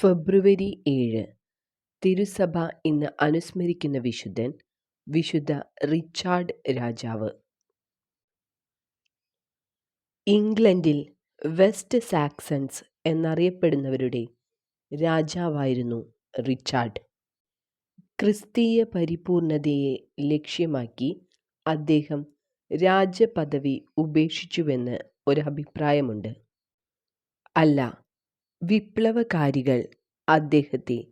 ഫെബ്രുവരി ഏഴ്. തിരുസഭ ഇന്ന് അനുസ്മരിക്കുന്ന വിശുദ്ധൻ വിശുദ്ധ റിച്ചാർഡ് രാജാവ്. ഇംഗ്ലണ്ടിൽ വെസ്റ്റ് സാക്സൺസ് എന്നറിയപ്പെടുന്നവരുടെ രാജാവായിരുന്നു റിച്ചാർഡ്. ക്രിസ്തീയ പരിപൂർണതയെ ലക്ഷ്യമാക്കി അദ്ദേഹം രാജപദവി ഉപേക്ഷിച്ചുവെന്ന് ഒരഭിപ്രായമുണ്ട്. അല്ല വിപ്ലവകാരികൾ അദ്ദേഹത്തെ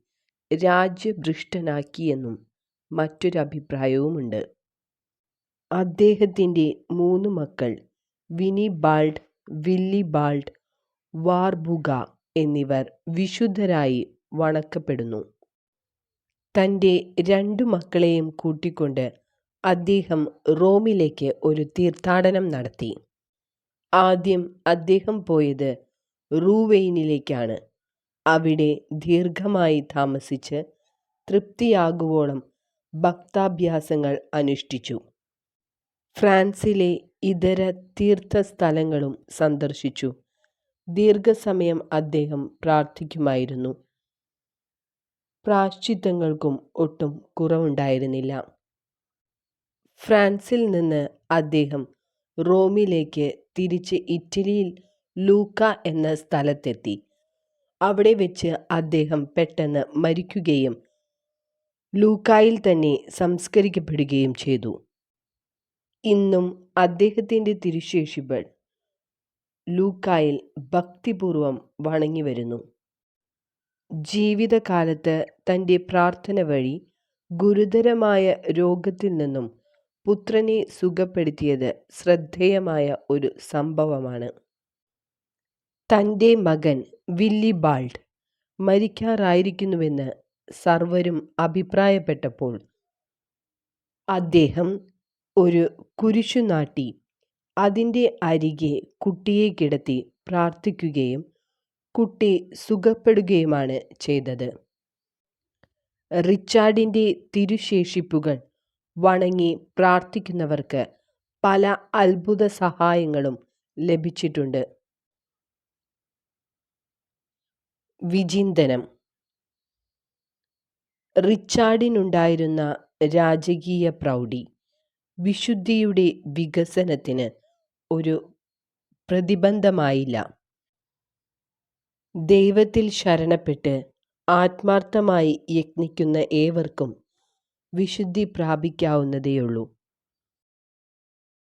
രാജ്യഭ്രഷ്ടനാക്കിയെന്നും മറ്റൊരഭിപ്രായവുമുണ്ട് അദ്ദേഹത്തിന്റെ മൂന്ന് മക്കൾ വിനിബാൾഡ് വില്ലിബാൾഡ് വാർബുഗ എന്നിവർ വിശുദ്ധരായി വണക്കപ്പെടുന്നു. തന്റെ രണ്ടു മക്കളെയും കൂട്ടിക്കൊണ്ട് അദ്ദേഹം റോമിലേക്ക് ഒരു തീർത്ഥാടനം നടത്തി. ആദ്യം അദ്ദേഹം പോയത് റൂവെയിനിലേക്കാണ്. അവിടെ ദീർഘമായി താമസിച്ച് തൃപ്തിയാകുവോളം ഭക്താഭ്യാസങ്ങൾ അനുഷ്ഠിച്ചു. ഫ്രാൻസിലെ ഇതര തീർത്ഥസ്ഥലങ്ങളും സന്ദർശിച്ചു. ദീർഘസമയം അദ്ദേഹം പ്രാർത്ഥിക്കുമായിരുന്നു. പ്രാശ്ചിത്തങ്ങൾക്കും ഒട്ടും കുറവുണ്ടായിരുന്നില്ല. ഫ്രാൻസിൽ നിന്ന് അദ്ദേഹം റോമിലേക്ക് തിരിച്ച് ഇറ്റലിയിൽ ലൂക്ക എന്ന സ്ഥലത്തെത്തി. അവിടെ വെച്ച് അദ്ദേഹം പെട്ടെന്ന് മരിക്കുകയും ലൂക്കായിൽ തന്നെ സംസ്കരിക്കപ്പെടുകയും ചെയ്തു. ഇന്നും അദ്ദേഹത്തിന്റെ തിരുശേഷിപ്പൾ ലൂക്കായിൽ ഭക്തിപൂർവം വണങ്ങി വരുന്നു. ജീവിതകാലത്ത് തന്റെ പ്രാർത്ഥന വഴി ഗുരുതരമായ രോഗത്തിൽ നിന്നും പുത്രനെ സുഖപ്പെടുത്തിയത് ശ്രദ്ധേയമായ ഒരു സംഭവമാണ്. തന്റെ മകൻ വില്ലിബാൾഡ് മരിക്കാറായിരിക്കുന്നുവെന്ന് സർവരും അഭിപ്രായപ്പെട്ടപ്പോൾ അദ്ദേഹം ഒരു കുരിശു നാട്ടി അതിന്റെ അരികെ കുട്ടിയെ കിടത്തി പ്രാർത്ഥിക്കുകയും കുട്ടി സുഖപ്പെടുകയുമാണ് ചെയ്തത്. റിച്ചാർഡിന്റെ തിരുശേഷിപ്പുകൾ വണങ്ങി പ്രാർത്ഥിക്കുന്നവർക്ക് പല അത്ഭുത സഹായങ്ങളും ലഭിച്ചിട്ടുണ്ട്. വിചിന്തനം. റിച്ചാർഡിനുണ്ടായിരുന്ന രാജകീയ പ്രൗഢി വിശുദ്ധിയുടെ വികസനത്തിന് ഒരു പ്രതിബന്ധമായില്ല. ദൈവത്തിൽ ശരണപ്പെട്ട് ആത്മാർത്ഥമായി യത്നിക്കുന്ന ഏവർക്കും വിശുദ്ധി പ്രാപിക്കാവുന്നതേയുള്ളൂ.